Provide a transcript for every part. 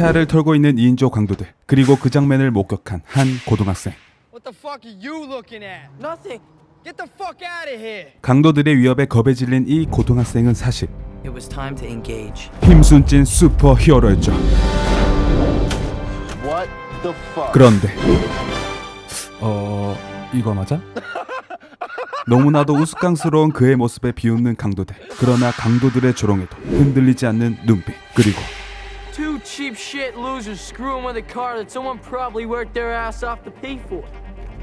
차를 털고 있는 2인조 강도들 그리고 그 장면을 목격한 한 고등학생 What the fuck are you looking at? Nothing. Get the fuck out of here! 강도들의 위협에 겁에 질린 이 고등학생은 사실 It was time to engage. 힘순진 슈퍼 히어로였죠 What the fuck? 그런데 어 이거 맞아? 너무나도 우스꽝스러운 그의 모습에 비웃는 강도들 그러나 강도들의 조롱에도 흔들리지 않는 눈빛 그리고 cheap shit losers screwing with a car that someone probably worked their ass off to pay for.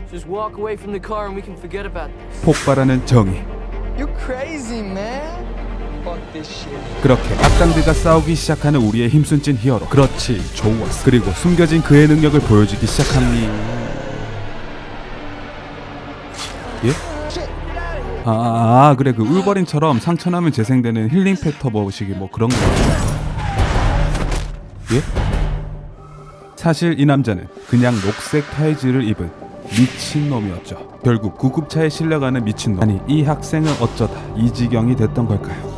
Just walk away from the car and we can forget about this. 폭발하는 정의 You crazy, man! Fuck this shit. 그렇게 악당들과 싸우기 시작하는 우리의 힘순진 히어로 그렇지 좋았어 그리고 숨겨진 그의 능력을 보여주기 시작합니 예? 아, 아, 아, 그래 그 울버린처럼 상처나면 재생되는 힐링 팩터 버시기 뭐 그런 거 예? 사실 이 남자는 그냥 녹색 타이즈를 입은 미친놈이었죠 결국 구급차에 실려가는 미친놈 아니 이 학생은 어쩌다 이 지경이 됐던 걸까요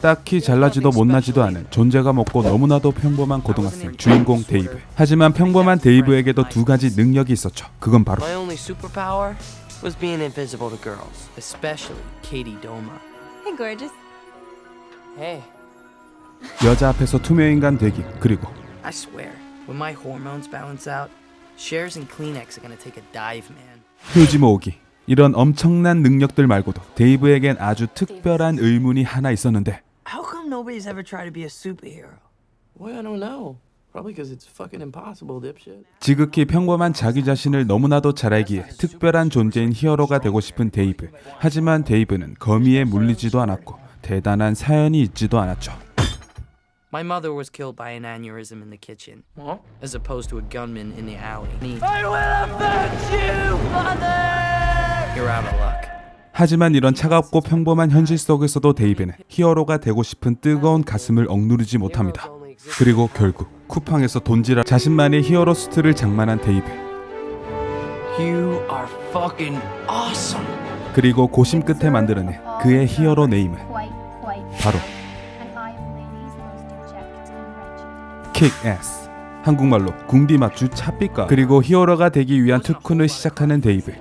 딱히 잘나지도 못나지도 않은 존재감 없고 너무나도 평범한 고등학생 주인공 데이브. 하지만 평범한 데이브에게도 두 가지 능력이 있었죠. 그건 바로 My only superpower was being invisible to girls, especially Katie Doma. Hey, gorgeous. Hey, 여자 앞에서 투명 인간 되기 그리고 I swear, when my hormones balance out, Shares and Kleenex are gonna take a dive, man. 휴지 모으기. 이런 엄청난 능력들 말고도 데이브에겐 아주 특별한 의문이 하나 있었는데 How come nobody's ever tried to be a superhero? Well, I don't know. Probably because it's fucking impossible, dipshit. 지극히 평범한 자기 자신을 너무나도 잘 알기에 특별한 존재인 히어로가 되고 싶은 데이브. 하지만 데이브는 거미에 물리지도 않았고 대단한 사연이 있지도 않았죠. My mother was killed by an aneurysm in the kitchen, as opposed to a gunman in the alley. I will avenge you, mother! You're out of luck. 하지만 이런 차갑고 평범한 현실 속에서도 데이브는 히어로가 되고 싶은 뜨거운 가슴을 억누르지 못합니다. 그리고 결국 쿠팡에서 돈지라 자신만의 히어로 수트를 장만한 데이브. You are fucking awesome. 그리고 고심 끝에 만들어낸 그의 히어로 네임은. 바로 wretched. 킥애스. 한국말로 궁디 맞주 차삐까. 그리고 히어로가 되기 위한 특훈을 시작하는 데이브.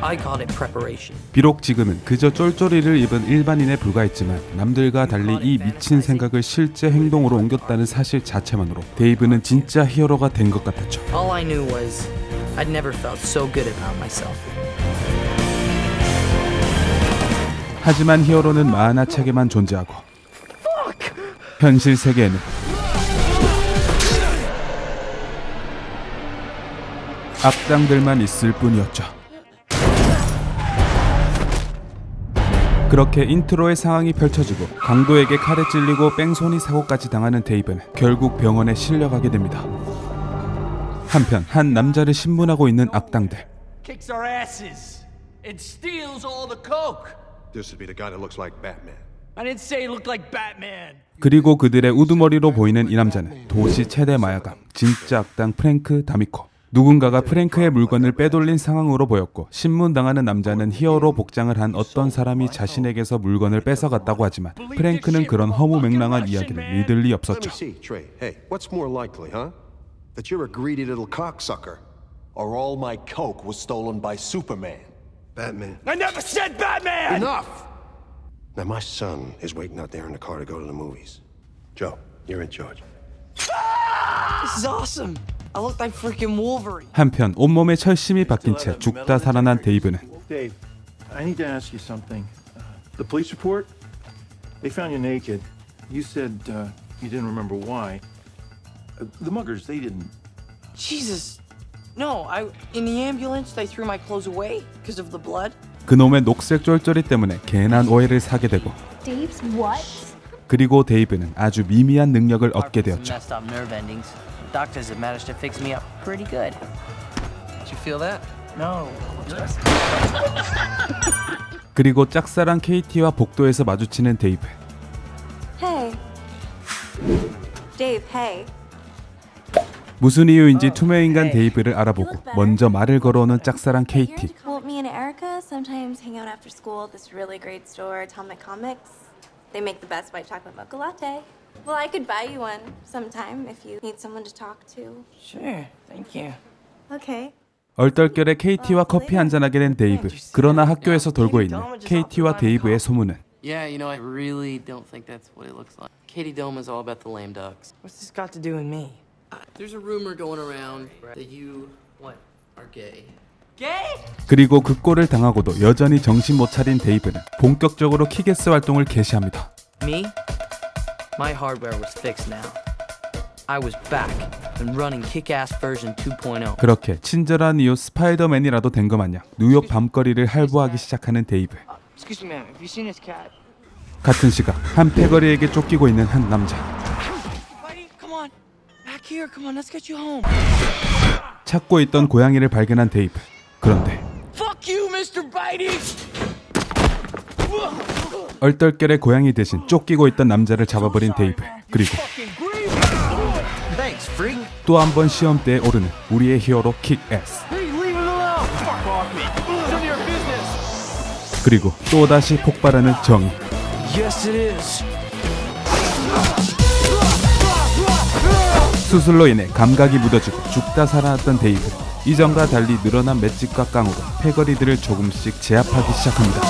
I called it preparation. 비록 지금은 그저 쫄쫄이를 입은 일반인에 불과했지만 남들과 달리 이 미친 생각을 실제 행동으로 옮겼다는 사실 자체만으로 데이브는 진짜 히어로가 된 것 같았죠. 하지만 히어로는 만화책에만 존재하고 현실 세계에는 악당들만 있을 뿐이었죠. 그렇게 인트로의 상황이 펼쳐지고 강도에게 칼에 찔리고 뺑소니 사고까지 당하는 데이브는 결국 병원에 실려가게 됩니다. 한편 한 남자를 신문하고 있는 악당들 kicks our asses and steals all the coke. This would be the guy that looks like Batman. I didn't say he looked like Batman. 그리고 그들의 우두머리로 보이는 이 남자는 도시 최대 마약감 진짜 악당 프랭크 다미코 누군가가 프랭크의 물건을 빼돌린 상황으로 보였고 신문당하는 남자는 히어로 복장을 한 어떤 사람이 자신에게서 물건을 뺏어갔다고 하지만 프랭크는 그런 허무 맹랑한 이야기를 믿을 리 없었죠 see, Trey. Hey, what's more likely, huh? That you're a greedy little cocksucker, or all my coke was stolen by Superman. Batman. I never said Batman! Enough! Now my son is waiting out there in the car to go to the movies. Joe, you're in charge. This is awesome. I look like freaking Wolverine. 한편 온몸에 철심이 박힌 채 죽다 살아난 데이브는 Dave, I need to ask you something. Uh, the police report? They found you naked. You said uh, you didn't remember why. Uh, the muggers, they didn't. Jesus. No, I in the ambulance they threw my clothes away because of the blood. 그놈의 녹색 쫄쫄이 때문에 괜한 오해를 사게 되고 Dave's what? 그리고 데이브는 아주 미미한 능력을 얻게 Some 되었죠 messed up nerve endings. Doctors have managed to fix me up pretty good. Did you feel that? No. 그리고 짝사랑 KT와 복도에서 마주치는 데이브 Hey. Dave, hey. 무슨 이유인지 투명인간 데이브를 알아보고 먼저 말을 걸어오는 짝사랑 KT Well, me and Erica sometimes hang out after school at this really great store, Atomic Comics. They make the best white chocolate mocha latte. Well, I could buy you one sometime if you need someone to talk to. Sure, thank you. Okay. 얼떨결에 KT와 커피 한잔하게 된 데이브. 그러나 학교에서 돌고 있는 KT와 데이브의 소문은 Yeah, you know, I really don't think that's what it looks like. Katie Dome is all about the lame ducks. What's this got to do with me? There's a rumor going around that you, what, are gay. Gay? 그리고 그 꼴을 당하고도 여전히 정신 못 차린 데이브는 본격적으로 키게스 활동을 개시합니다. Me? My hardware was fixed now. I was back and running kick-ass version 2.0. 그렇게 친절한 이유 스파이더맨이라도 된것 마냥 뉴욕 밤거리를 할부하기 시작하는 데이브. Excuse me, ma'am. Have you seen this cat? 같은 시각 한 패거리에게 쫓기고 있는 한 남자. Here. Come on, let's get you home. 찾고 있던 고양이를 발견한 데이브. 그런데 Fuck you, Mr. Bitey! 얼떨결에 고양이 대신 쫓기고 있던 남자를 잡아버린 데이브. 그리고 Thanks, freak. 또 한 번 시험대에 오르는 우리의 히어로 킥에스. Hey, leave him alone! Fuck off me. It's none of your business. 그리고 또다시 폭발하는 정의. Yes, it is. 수술로 인해 감각이 묻어지고 죽다 살아났던 데이브. 이전과 달리 늘어난 맷집과 깡으로 패거리들을 조금씩 제압하기 시작합니다.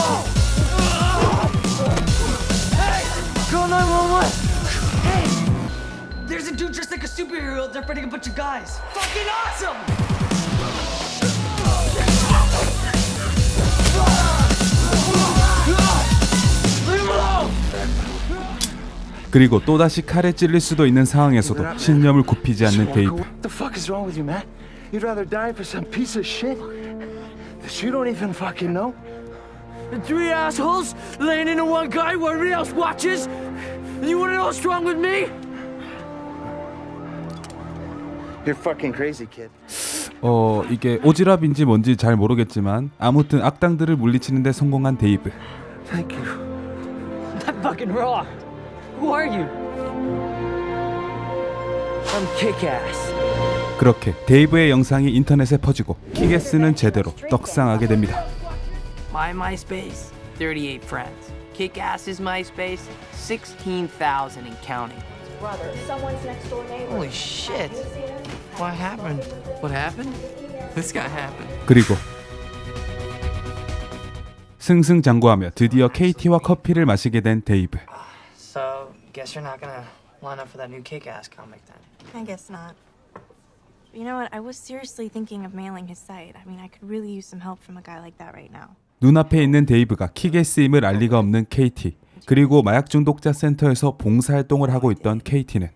Call 911! Hey! There's a dude dressed like a superhero out there fighting a bunch of guys. Fucking awesome! 그리고 또다시 칼에 찔릴 수도 있는 상황에서도 신념을 굽히지 않는 데이브. What the fuck is wrong with you, man? You'd rather die for some piece of shit that you don't even fucking know? The three assholes laying into one guy while everybody else watches? And you wanna know what's wrong with me? You're fucking crazy, kid. 어 이게 오지랖인지 뭔지 잘 모르겠지만 아무튼 악당들을 물리치는데 성공한 데이브. Thank you. That fucking rocked. Who are you? I'm kick-ass. 그렇게 데이브의 영상이 인터넷에 퍼지고 키게스는 제대로 떡상하게 됩니다. My MySpace, 38 friends. Kick-ass's MySpace, 16,000 and counting. Brother, someone's next door neighbor. Holy shit. What happened? What happened? This guy happened. 그리고 승승장구하며 드디어 KT와 커피를 마시게 된 데이브. Guess you're not gonna line up for that new kick-ass comic then. I guess not. You know what? I was seriously thinking of mailing his site. I mean, I could really use some help from a guy like that right now. 눈앞에 있는 데이브가 키게스임을 알 리가 없는 KT. 그리고 마약 중독자 센터에서 봉사활동을 하고 있던 KT는.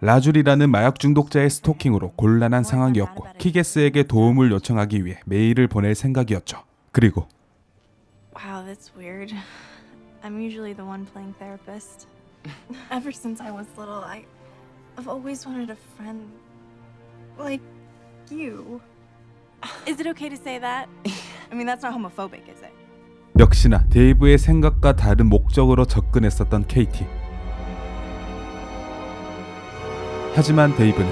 라줄이라는 마약 중독자의 스토킹으로 곤란한 상황이었고 키게스에게 도움을 요청하기 위해 메일을 보낼 생각이었죠. 그리고 Wow, that's weird. I'm usually the one playing therapist. Ever since I was little, I, I've always wanted a friend like you. Is it okay to say that? I mean, that's not homophobic, is it? 역시나 데이브의 생각과 다른 목적으로 접근했었던 KT. 하지만 데이브는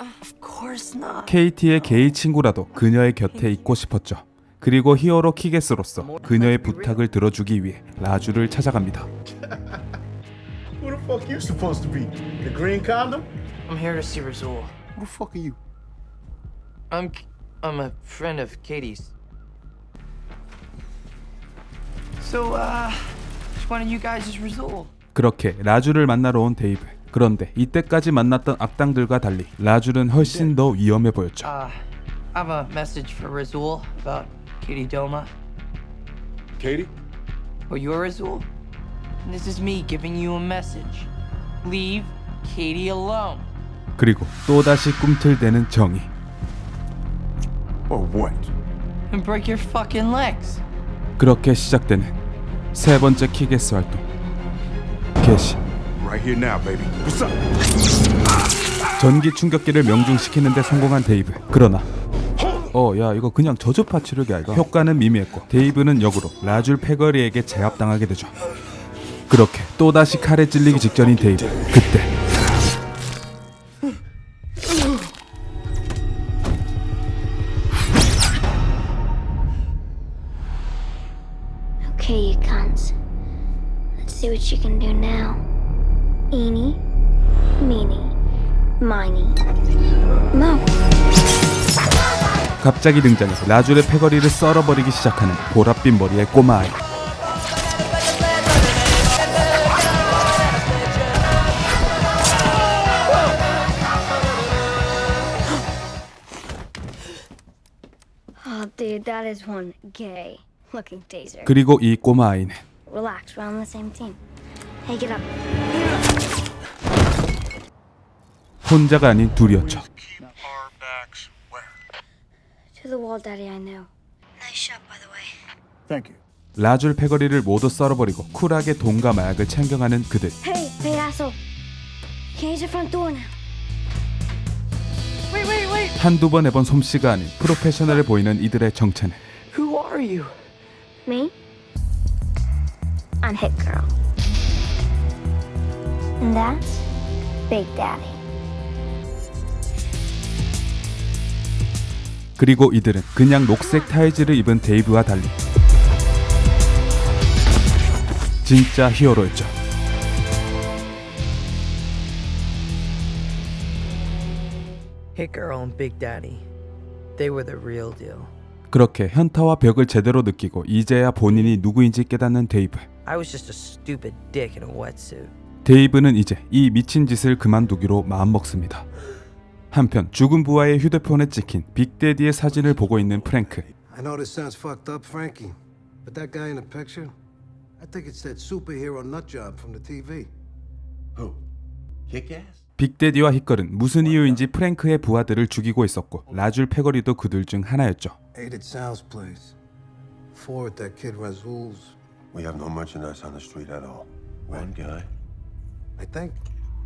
Of course not. KT의 게이 친구라도 그녀의 곁에 있고 싶었죠. 그리고 히어로 키게스로서 그녀의 부탁을 들어주기 위해 라주를 찾아갑니다. Who the fuck you supposed to be? The green condom? I'm here to see Razul. Who the fuck are you? I'm I'm a friend of Katie's. So, uh, which one of you guys is Razul? 그렇게 라주를 만나러 온 데이브. 그런데 이때까지 만났던 악당들과 달리 라줄은 훨씬 더 위험해 보였죠. Uh, I have a message for Razul about Katie Doma. Katie? Oh, you're Razul? And this is me giving you a message. Leave Katie alone. 그리고 또다시 꿈틀대는 정의. Or what? And break your fucking legs. 그렇게 시작되는 세 번째 키게스 활동. 개시. Right here now, baby. What's up? 전기 충격기를 명중시키는데 성공한 데이브. 그러나 어, 야, 이거 그냥 저주파 치료기 아이가? 효과는 미미했고 데이브는 역으로 라줄 패거리에게 제압당하게 되죠. 그렇게 또다시 칼에 찔리기 직전인 데이브. 그때 갑자기 등장해서 라줄의 패거리를 썰어버리기 시작하는 보랏빛 머리의 꼬마 아이. Oh, dude, that is one gay looking taser. 그리고 이 꼬마 아이는 Relax, we're on the same team. Hey, get up. 혼자가 아닌 둘이었죠. To the wall, Daddy, I know. Nice shot, by the way. Thank you. 라줄 패거리를 모두 썰어버리고 쿨하게 돈과 마약을 챙겨가는 그들. Hey, hey, asshole. Can't use the front door now. Wait, wait, wait. 한두 번 해본 솜씨가 아닌 프로페셔널해 보이는 이들의 정체는 Who are you? Me? I'm Hit Girl. And that's Big Daddy. 그리고 이들은 그냥 녹색 타이즈를 입은 데이브와 달리 진짜 히어로였죠. Hit Girl and Big Daddy. They were the real deal. 그렇게 현타와 벽을 제대로 느끼고 이제야 본인이 누구인지 깨닫는 데이브. I was just a stupid dick in a wetsuit. 데이브는 이제 이 미친 짓을 그만두기로 마음먹습니다. 한편 죽은 부하의 휴대폰에 찍힌 빅데디의 사진을 보고 있는 프랭크. I know this sounds fucked up, Frankie, but that guy in the picture, I think it's that superhero nutjob from the TV. Who? Kick-ass? 빅데디와 히걸은 무슨 이유인지 프랭크의 부하들을 죽이고 있었고 라줄 패거리도 그들 중 하나였죠. Eight at Sal's place. Four at that kid Razul's. We have no merchandise on the street at all. One guy. I think.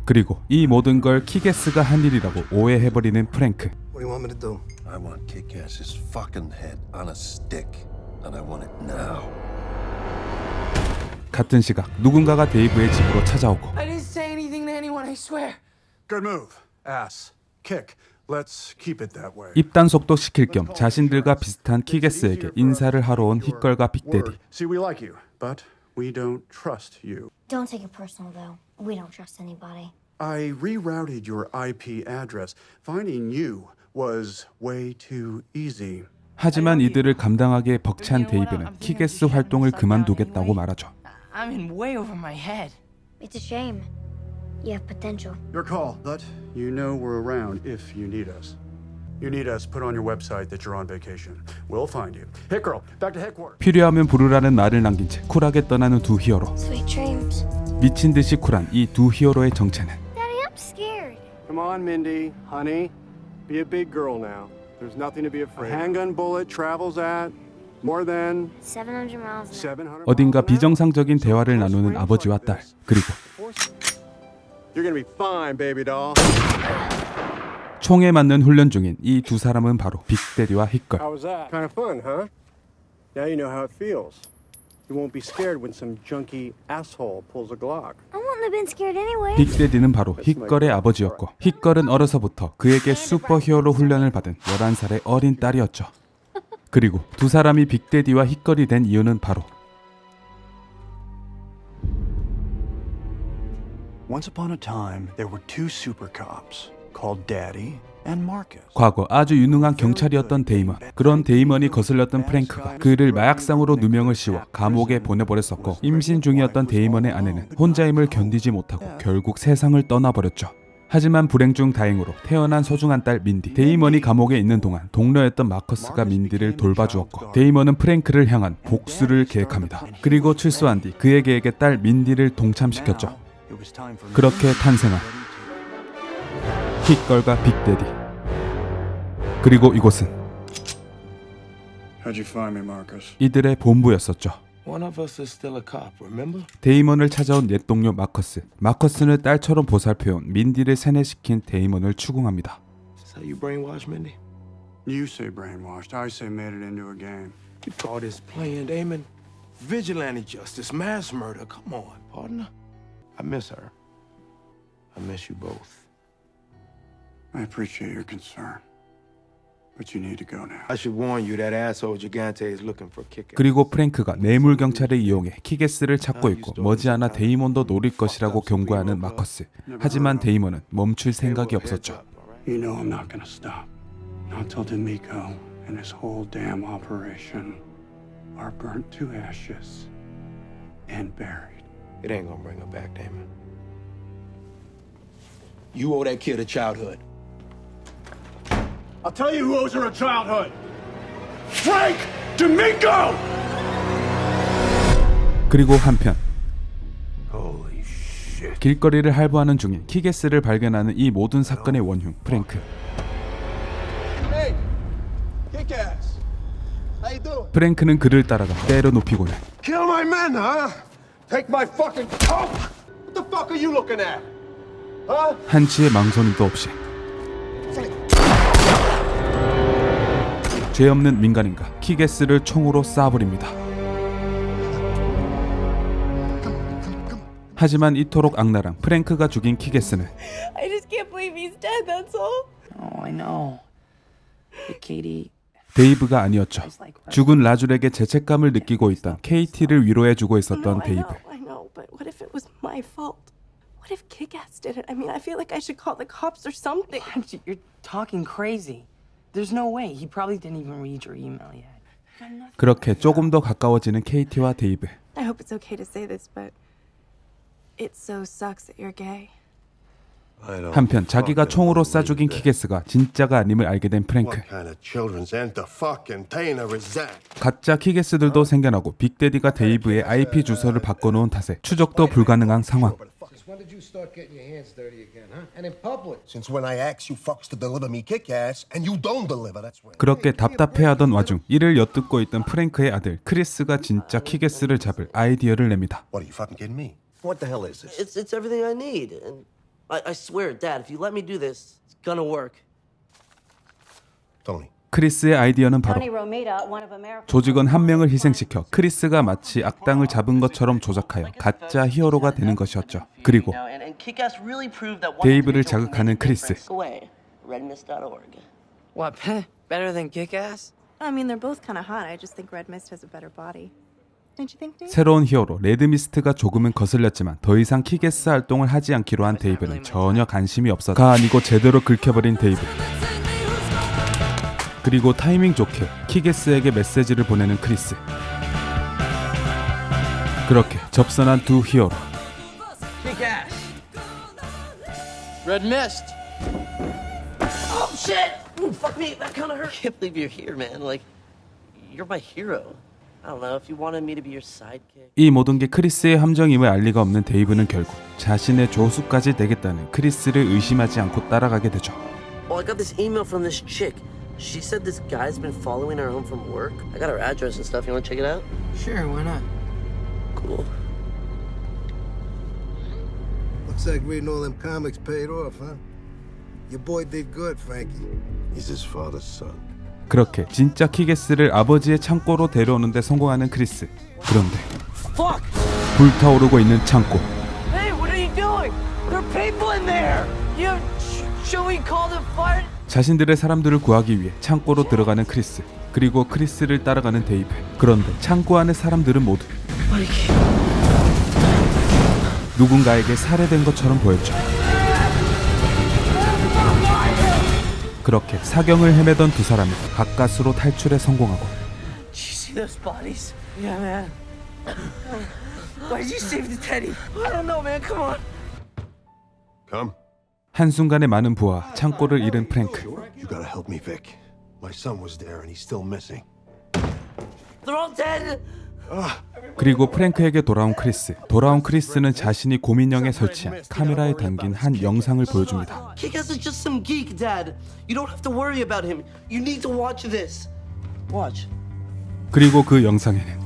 그리고 이 모든 걸 키게스가 한 일이라고 오해해버리는 프랭크. What do you want me to do? I want Kick-ass's fucking head on a stick, and I want it now. 같은 시각 누군가가 데이브의 집으로 찾아오고 I didn't say anything to anyone, I swear. Good move. Ass. Kick. Let's keep it that way. 입단속도 시킬 겸 자신들과 비슷한 키게스에게 인사를 하러 온 히걸과 빅데디. See, we like you, but we don't trust you. Don't take it personal, though. We don't trust anybody. I rerouted your IP address. Finding you was way too easy. 하지만 이들을 감당하기에 벅찬 데이브는 키게스 활동을 그만두겠다고 말하죠. I'm in way over my head. It's a shame. You have potential. Your call, but you know we're around if you need us. You need us, put on your website that you're on vacation. We'll find you. Hit girl, back to headquarters. 필요하면 부르라는 말을 남긴 채 쿨하게 떠나는 두 히어로. Sweet dreams. 미친 듯이 쿨한 이 두 히어로의 정체는 Daddy, I'm scared. Come on, Mindy, honey. Be a big girl now. There's nothing to be afraid. A handgun bullet travels at more than 700 miles an hour. 700. 어딘가 miles an hour. 비정상적인 대화를 나누는 아버지와 딸 그리고 You're gonna be fine, baby doll. 총에 맞는 훈련 중인 이 두 사람은 바로 빅데디와 히걸. How was that? Kind of fun, huh? Now you know how it feels. You won't be scared when some junky asshole pulls a Glock. I wouldn't have been scared anyway. 빅데디는 바로 히걸의 아버지였고 히걸은 어려서부터 그에게 슈퍼히어로 훈련을 받은 11살의 어린 딸이었죠. 그리고 두 사람이 빅데디와 히걸이 된 이유는 바로 Once upon a time, there were two super cops 과거 아주 유능한 경찰이었던 데이먼. 그런 데이먼이 거슬렸던 프랭크가 그를 마약상으로 누명을 씌워 감옥에 보내버렸었고 임신 중이었던 데이먼의 아내는 혼자임을 견디지 못하고 결국 세상을 떠나버렸죠. 하지만 불행 중 다행으로 태어난 소중한 딸 민디. 데이먼이 감옥에 있는 동안 동료였던 마커스가 민디를 돌봐주었고 데이먼은 프랭크를 향한 복수를 계획합니다. 그리고 출소한 뒤 그의 계획에 딸 민디를 동참시켰죠. 그렇게 탄생한 hit걸과 빅데디. 그리고 이곳은 How'd you find me, Marcus? 이들의 본부였었죠. One of us is still a cop, remember? 데이먼을 찾아온 옛 동료 마커스. 마커스는 딸처럼 보살펴온 민디를 세뇌시킨 데이먼을 추궁합니다. Is that you brainwashed Mindy? You say brainwashed. I say made it into a game. You call this playing, Damon? Vigilante justice, mass murder. Come on, partner. I miss her. I miss you both. I appreciate your concern. But you need to go now. I should warn you that asshole Gigante is looking for kick 그리고 프랭크가 뇌물 경찰을 이용해 키게스를 찾고 있고 머지않아 데이먼도 노릴 것이라고 경고하는 마커스. 하지만 데이먼은 멈출 생각이 없었죠. You know I'm not gonna stop. Not till D'Amico and his whole damn operation are burnt to ashes and buried. It ain't gonna bring her back, Damon. You owe that kid a childhood. I'll tell you who owes her a childhood. Frank D'Amico! 그리고 한편 Holy shit. 길거리를 할부하는 중인 키게스를 발견하는 이 모든 사건의 원흉 프랭크. Hey, kick ass. How you doing? 프랭크는 그를 따라가 때려 눕히고는 Kill my men, huh? Take my fucking coat! What the fuck are you looking at? Huh? 한치의 망설임도 없이 죄 없는 민간인가 키게스를 총으로 쏴버립니다. 하지만 이토록 악랄한 프랭크가 죽인 키게스는 I just can't believe he's dead, that's all. Oh, I know. But Katie, 데이브가 아니었죠. 죽은 라줄에게 죄책감을 느끼고 있던 KT를 위로해주고 있었던 I 데이브. know, I know, but what if it was my fault? What if Kick-Ass did it? I mean, I feel like I should call the cops or something. you're talking crazy. There's no way. He probably didn't even read your email yet. 그렇게 조금 더 가까워지는 KT와 데이브. I hope it's okay to say this, but it so sucks that you're gay. 한편 자기가 총으로 쏴 죽인 키게스가 진짜가 아님을 알게 된 프랭크. What kind of children's entertainer is that? 가짜 키게스들도 생겨나고 빅데디가 데이브의 IP 주소를 바꿔놓은 탓에 추적도 불가능한 상황. Since when did you start getting your hands dirty again, huh? And in public. Since when I asked you fucks to deliver me kick ass and you don't deliver, that's when. 그렇게 답답해하던 와중 이를 엿듣고 있던 프랭크의 아들 크리스가 진짜 키게스를 잡을 아이디어를 냅니다. What are you fucking kidding me? What the hell is this? It's it's everything I need, and I, I swear, Dad, if you let me do this, it's gonna work. Tony. 크리스의 아이디어는 바로 조직원 한 명을 희생시켜 크리스가 마치 악당을 잡은 것처럼 조작하여 가짜 히어로가 되는 것이었죠. 그리고 You know, and, and Kick-Ass really proved that one 데이브를 자극하는 크리스. difference. away. Redmist.org. What? Better than Kick-Ass? I mean, they're both kind of hot. I just think Red Mist has a better body. Don't you think, Dave? 새로운 히어로 레드미스트가 조금은 거슬렸지만 더 이상 키게스 활동을 하지 않기로 한 데이브는 전혀 관심이 없었가 아니고 제대로 긁혀버린 데이브. 그리고 타이밍 좋게 키게스에게 메시지를 보내는 크리스. 그렇게 접선한 두 히어로. Kick-Ass. Red Mist. Oh shit! Ooh, fuck me, that kind of hurt. I can't believe you're here, man. Like, you're my hero. I don't know if you wanted me to be your sidekick. 이 모든 게 크리스의 함정임을 알 리가 없는 데이브는 결국 자신의 조수까지 되겠다는 크리스를 의심하지 않고 따라가게 되죠. Well, I got this email from this chick. She said this guy's been following her home from work. I got her address and stuff. You want to check it out? Sure, why not? Cool. Looks like reading all them comics paid off, huh? Your boy did good, Frankie. He's his father's son. 그렇게 진짜 키게스를 아버지의 창고로 데려오는데 성공하는 크리스. 그런데 Fuck! 불타오르고 있는 창고. Hey, what are you doing? There are people in there! You. Sh- should we call the fire? 자신들의 사람들을 구하기 위해 창고로 들어가는 크리스. 그리고 크리스를 따라가는 데이브. 그런데 창고 안의 사람들은 모두 누군가에게 살해된 것처럼 보였죠. 그렇게 사경을 헤매던 두 사람이 가까스로 탈출에 성공하고 Did you see those bodies? Yeah, man. Why'd you save the teddy? I don't know, man. Come on. Come. 한순간에 많은 부하 창고를 잃은 프랭크. You gotta help me, Vic. My son was there and he's still missing. They're all dead! 그리고 프랭크에게 돌아온 크리스. 돌아온 크리스는 자신이 고민형에 설치한 카메라에 담긴 한 영상을 보여줍니다. Kick-Ass is just some geek, Dad. You don't have to worry about him. You need to watch this. Watch. 그리고 그 영상에는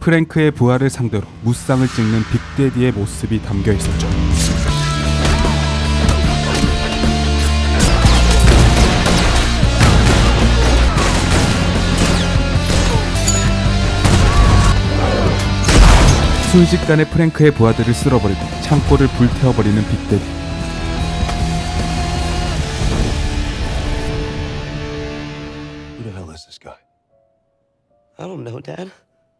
프랭크의 부하를 상대로 무쌍을 찍는 빅데디의 모습이 담겨 있었죠. 순식간에 프랭크의 부하들을 쓸어버리고 창고를 불태워버리는 빅데드. I don't know, Dad.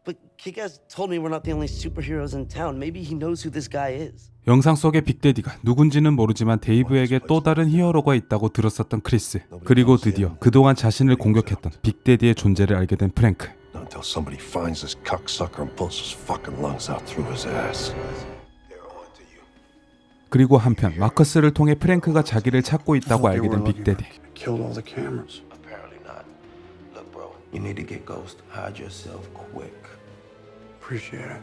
But Kick-Ass told me we're not the only superheroes in town. Maybe he knows who this guy is. 영상 속의 빅데디가 누군지는 모르지만 데이브에게 또 다른 히어로가 있다고 들었었던 크리스. 그리고 드디어 그동안 자신을 공격했던 빅데디의 존재를 알게 된 프랭크. Until somebody finds this cocksucker and pulls his fucking lungs out through his ass. 그리고 한편 마커스를 통해 프랭크가 자기를 찾고 있다고 알게 된 빅데디. Killed all the cameras. Apparently not. Look, bro, you need to get Ghost. Hide yourself quick. Appreciate it.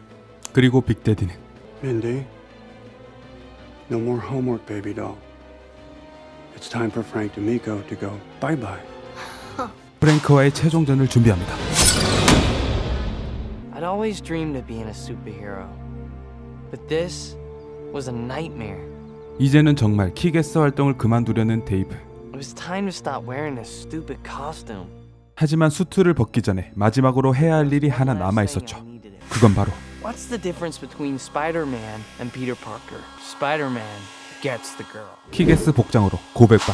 그리고 빅데디는 Mindy, no more homework, baby doll. It's time for Frank D'Amico to go bye bye. 프랭크와의 최종전을 준비합니다. I'd always dreamed of being a superhero. But this was a nightmare. 이제는 정말 키게스 활동을 그만두려는 데이브. It was time to stop wearing this stupid costume. 하지만 수트를 벗기 전에 마지막으로 해야 할 일이 하나 남아 있었죠. 그건 바로 What's the difference between Spider-Man and Peter Parker? Spider-Man gets the girl. 키게스 복장으로 고백받기.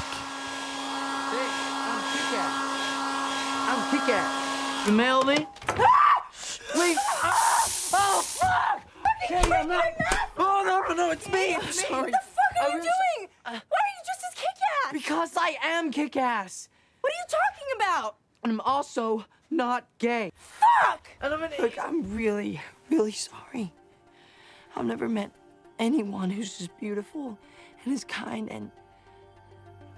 I'm Kick-Ass. You mailed me? Wait. Uh, oh, fuck! Katie, I'm not. Oh, no, no, no, it's me. I'm sorry. What the fuck are I you was- doing? Uh, Why are you just as kick-ass? Because I am Kick-Ass. What are you talking about? And I'm also not gay. Fuck! And I'm an Look, I'm really, really sorry. I've never met anyone who's as beautiful and as kind and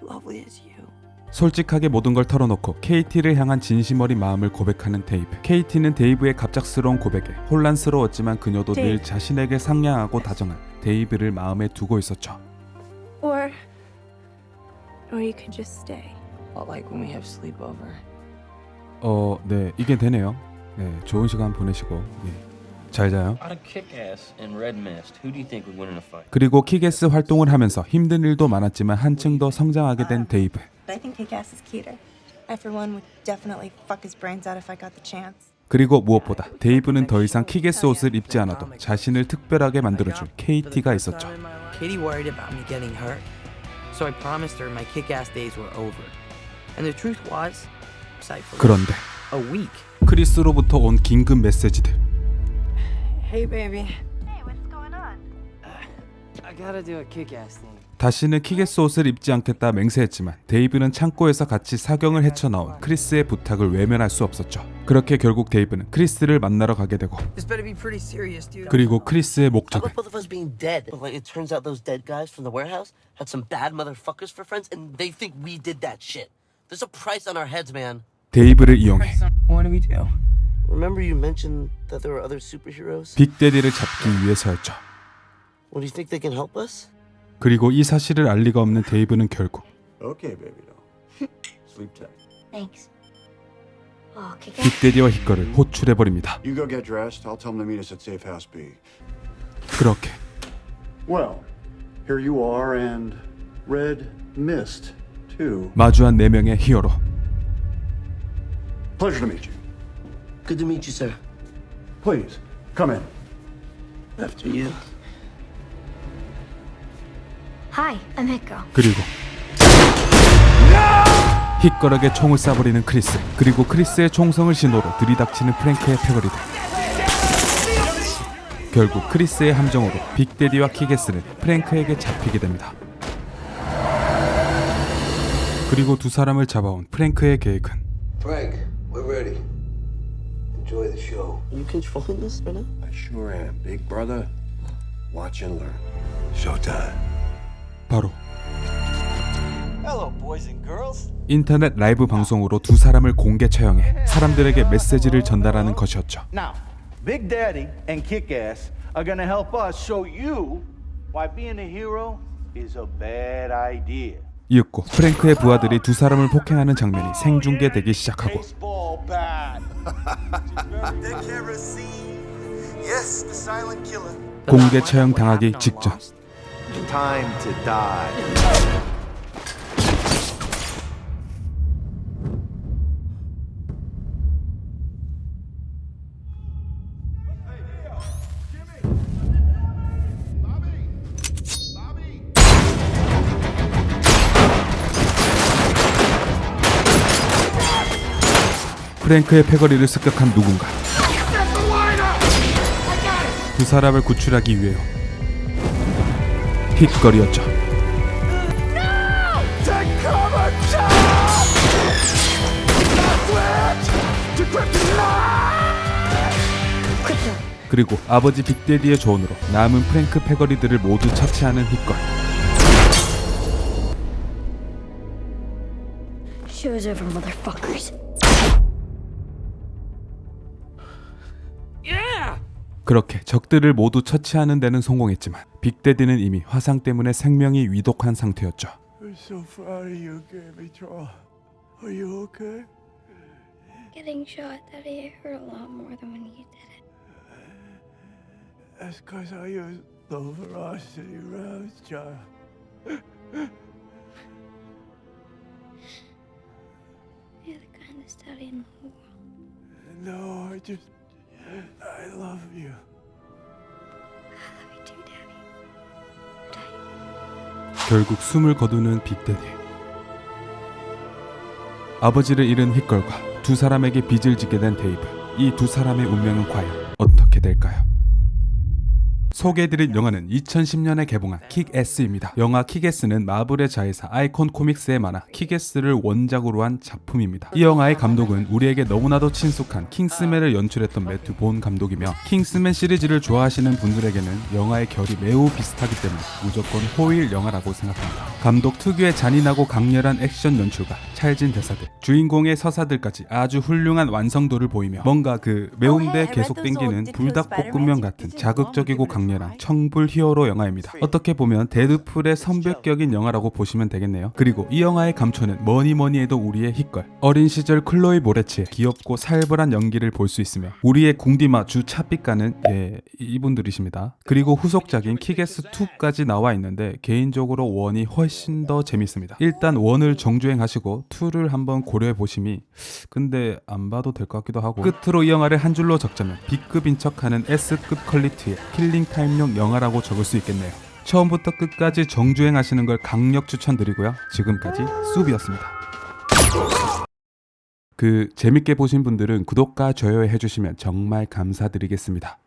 lovely as you. 솔직하게 모든 걸 털어놓고 KT를 향한 진심 어린 마음을 고백하는 데이브. KT는 데이브의 갑작스러운 고백에 혼란스러웠지만 그녀도 늘 데이브. 자신에게 상냥하고 다정한 데이브를 마음에 두고 있었죠. Or, or you could just stay. Like when we have sleepover. 어, 네, 이게 되네요. 네, 좋은 시간 보내시고 예, 잘 자요. Out of Kick-Ass and Red Mist, who do you think would win in a fight? 그리고 키게스 활동을 하면서 힘든 일도 많았지만 한층 더 성장하게 된 데이브. I think kick-ass is cuter. I, for one, would definitely fuck his brains out if I got the chance. 그리고 무엇보다 데이브는 더 이상 키게스 옷을 입지 않아도 자신을 특별하게 만들어줄 KT가 있었죠. Katie worried about me getting hurt, so I promised her my kick-ass days were over. And the truth was, 그런데 a week. 크리스로부터 온 긴급 메시지들. Hey, baby. Hey, what's going on? I gotta do a kick-ass thing. 다시는 키게스 옷을 입지 않겠다 맹세했지만 데이브는 창고에서 같이 사경을 헤쳐나온 크리스의 부탁을 외면할 수 없었죠. 그렇게 결국 데이브는 크리스를 만나러 가게 되고. 그리고 크리스의 목적은. 데이브를 이용해? 빅데디를 잡기 위해서였죠. Well, do you think they can help us? 그리고 이 사실을 알 리가 없는 데이브는 결국 Okay, baby doll. Sleep tight. Thanks. Oh, kick-ass. 빅데디와 히커를 호출해 버립니다. You go get dressed. I'll tell them to meet us at Safe House B. 그렇게 Well, here you are and Red Mist, too. 마주한 네 명의 히어로. Pleasure to meet you. Good to meet you, sir. Please, come in. After you. Hi, I'm Hiko. 그리고 히꺼락에 총을 쏴버리는 크리스 그리고 크리스의 총성을 신호로 들이닥치는 프랭크의 패거리들 결국 크리스의 함정으로 빅데디와 키게스는 프랭크에게 잡히게 됩니다 그리고 두 사람을 잡아온 프랭크의 계획은 Frank, we're ready. Enjoy the show. Are you controlling this right now? I sure am, big brother. Watch and learn. Showtime. 바로 Hello, boys and girls. 인터넷 라이브 방송으로 두 사람을 공개 처형해 사람들에게 메시지를 전달하는 것이었죠 Now, Big Daddy and Kick-Ass are gonna help us show you why being a hero is a bad idea. 이윽고 프랭크의 부하들이 두 사람을 폭행하는 장면이 생중계되기 시작하고 Baseball bat. The camera scene. Yes, the silent killer. 공개 처형 당하기 직전 time to die. 프랭크의 패거리를 습격한 누군가. 두 사람을 구출하기 위해 kryptonite! 그리고 아버지 빅데디의 조언으로 남은 프랭크 패거리들을 모두 처치하는 휘걸 Show's over, motherfuckers. 그렇게 적들을 모두 처치하는 데는 성공했지만 빅데디는 이미 화상 때문에 생명이 위독한 상태였죠 I'm so proud of you, Gammy Troll. Are you okay? Getting shot, Daddy, it hurt a lot more than when you did it. That's because I used low velocity rounds, child. You're the kindest daddy in the whole world. No, I just. I love you. I love you too, Daddy. 결국 숨을 거두는 빅데디 아버지를 잃은 휘걸과 두 사람에게 빚을 지게 된 데이브 이 두 사람의 운명은 과연 어떻게 될까요? 소개해드릴 영화는 2010년에 개봉한 킥S입니다. 영화 킥S는 마블의 자회사 아이콘 코믹스의 만화 킥S를 원작으로 한 작품입니다. 이 영화의 감독은 우리에게 너무나도 친숙한 킹스맨을 연출했던 매튜 본 감독이며 킹스맨 시리즈를 좋아하시는 분들에게는 영화의 결이 매우 비슷하기 때문에 무조건 호일 영화라고 생각합니다. 감독 특유의 잔인하고 강렬한 액션 연출과 찰진 대사들, 주인공의 서사들까지 아주 훌륭한 완성도를 보이며 뭔가 그 매운데 계속 땡기는 불닭볶음면 같은 자극적이고 강 렬한 청불 히어로 영화입니다. 어떻게 보면 데드풀의 선별격인 영화라고 보시면 되겠네요. 그리고 이 영화의 감초는 뭐니 뭐니 해도 우리의 힙걸 어린 시절 클로이 모레츠의 귀엽고 살벌한 연기를 볼 수 있으며 우리의 궁디마 주 차삐까는 예 이분들이십니다. 그리고 후속작인 킥에스 2까지 나와 있는데 개인적으로 원이 훨씬 더 재밌습니다. 일단 원을 정주행하시고 2를 한번 고려해 보심이 근데 안 봐도 될 것 같기도 하고 끝으로 이 영화를 한 줄로 적자면 B급인 척하는 S급 퀄리티의 킬링 타임용 영화라고 적을 수 있겠네요. 처음부터 끝까지 정주행 하시는 걸 강력 추천드리고요. 지금까지 숲이었습니다. 그 재밌게 보신 분들은 구독과 좋아요 해주시면 정말 감사드리겠습니다.